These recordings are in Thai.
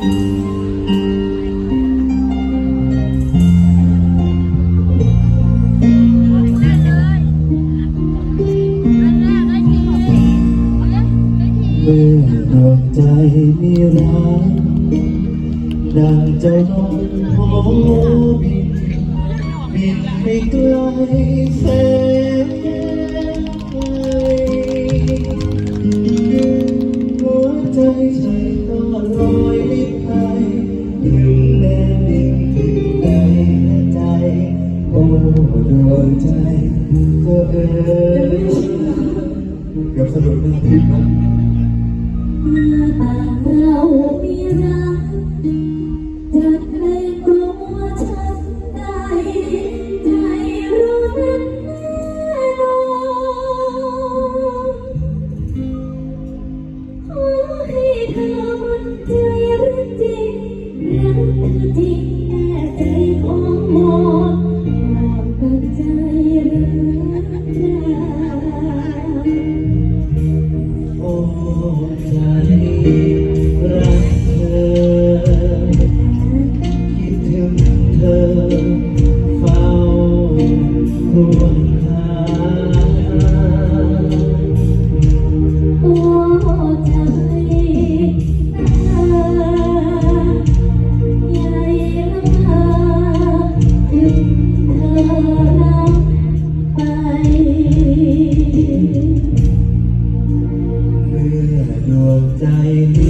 ดวงใจมีรักดังเจ้าน้องโหบินบินไปไกลแสน วงใจเธอเองเกือบสะดุดมือพิมพ์นเมื่อปากเรามีรัก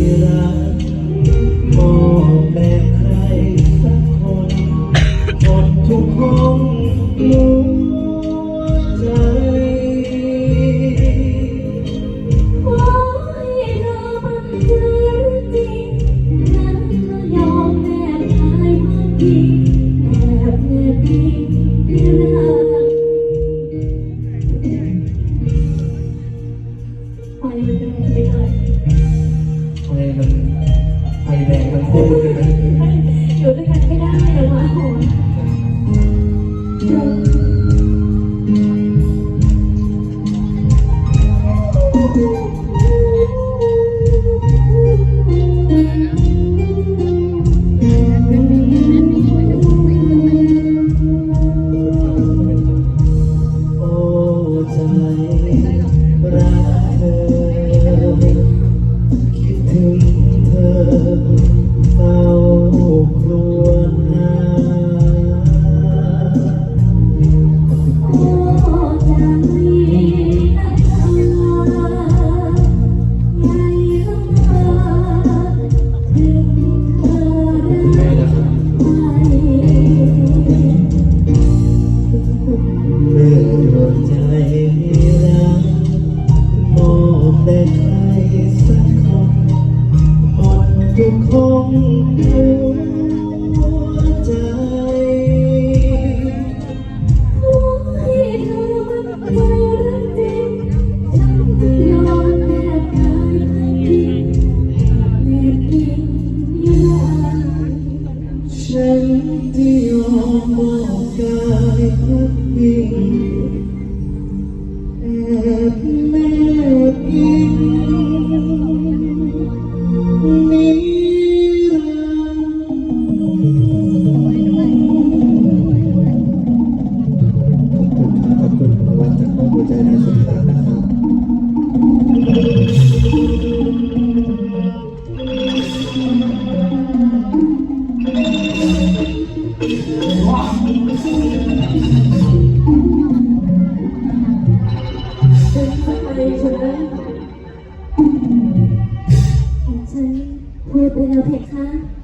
esperar. ก็คงหัวใจขอให้เธอมั่นใจรักจริงฉันจะยอมแลกกายให้ดีแลกกินไม่ได้ฉันที่ยอมมอบกายให้ดี 还有配餐。